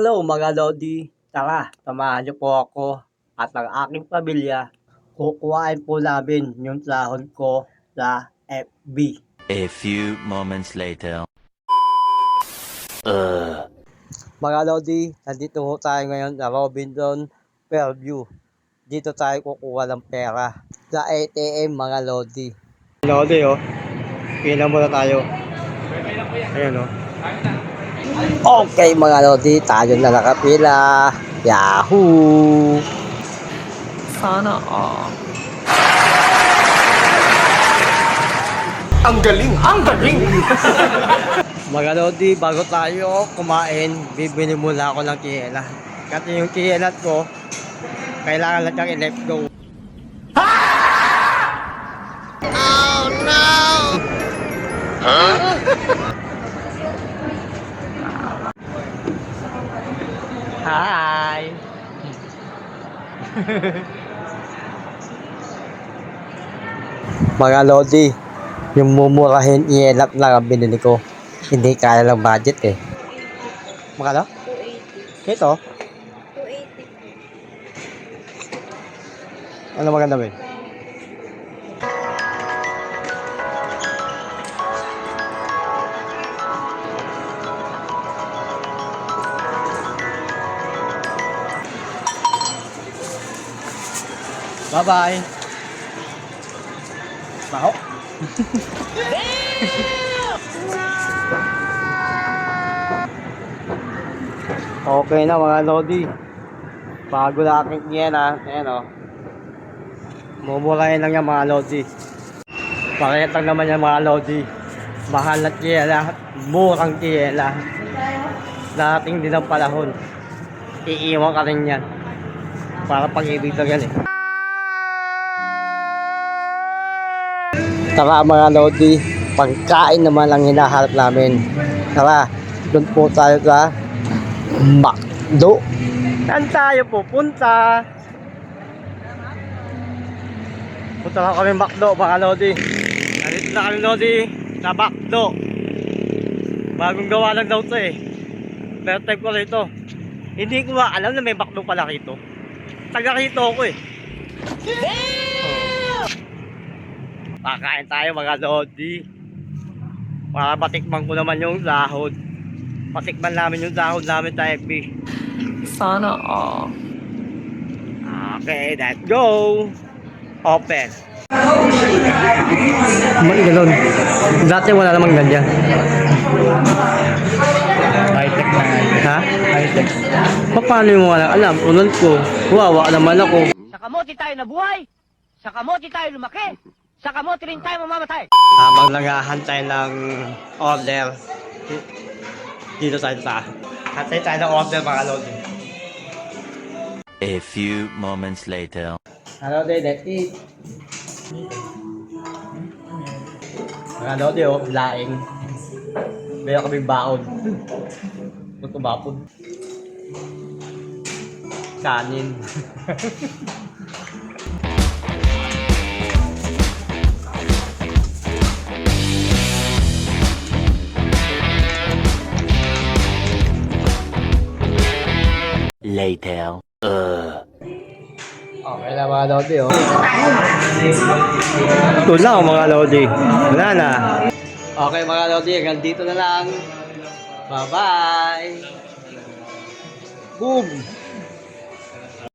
Hello mga Lodi, tara, samahan niyo po ako at ang aking pamilya. Kukuhain po namin yung sahod ko sa FB. A few moments later. Mga Lodi, nandito po tayo ngayon sa Robinson Fairview. Dito tayo kukuha ng pera sa ATM mga Lodi. Lodi oh, pila muna tayo. Ayan oh. Okay mga Lodi, tayo na nakapila. Yahoo! Sana all. Ang galing! Ang galing! Mga Lodi, bago tayo kumain, bibili muna ako ng kielat. Kasi yung kielat ko, kailangan lang niyang i-let go. Hi! Mga Lodi, yung mumurahin ielap lang ang binili ko. Hindi kaya lang budget eh. Makala? 280. Ito? 280. Ano maganda ba yun? Bye-bye. Baho. okay na mga Lodi. Bago na aking yan ha. Ayan o. Mumurahin lang yan mga Lodi. Pakita lang naman yan mga Lodi. Mahal na kiyela. Murang kiyela. Dating din ang panahon. Iiwan ka rin yan. Para pag-ibig lang yan eh. Tara mga Lodi. Pagkain naman ang hinaharap namin. Tara, doon po tayo sa McDo. Saan tayo pupunta? Punta lang kami McDo, mga Lodi. Nandito na kami Lodi sa McDo. Bagong gawa lang daw to eh. First time ko rito. Hindi ko alam na may McDo pala rito. Taga rito ako eh. Oh. Pakain tayo mga Lodi. Para matikman ko naman yung sahod. Patikman namin yung sahod namin sa FB. Sana all. Okay, let's go! Open. Mali ganun. Dati wala namang ganyan. High-tech na nga. Ha? High-tech. Pa, paano mo wala alam? Unod ko. Wawa naman ako. Sa kamote tayo nabuhay. Sa kamote tayo lumaki. Sa kamote rin tayo mamamatay. Habang naghahantay ng order. Dito tayo sa. Hantay tayo ng order mga lodi. A few moments later. Hello day, let's eat. Mga lodi oh, laing. Meron kami baon. Ito bapod. Kanin. Later. Uh. Okay na mga lodi oh. Ito lang mga lodi. Wala na. Okay mga lodi, hanggang dito na lang. Bye-bye. Boom!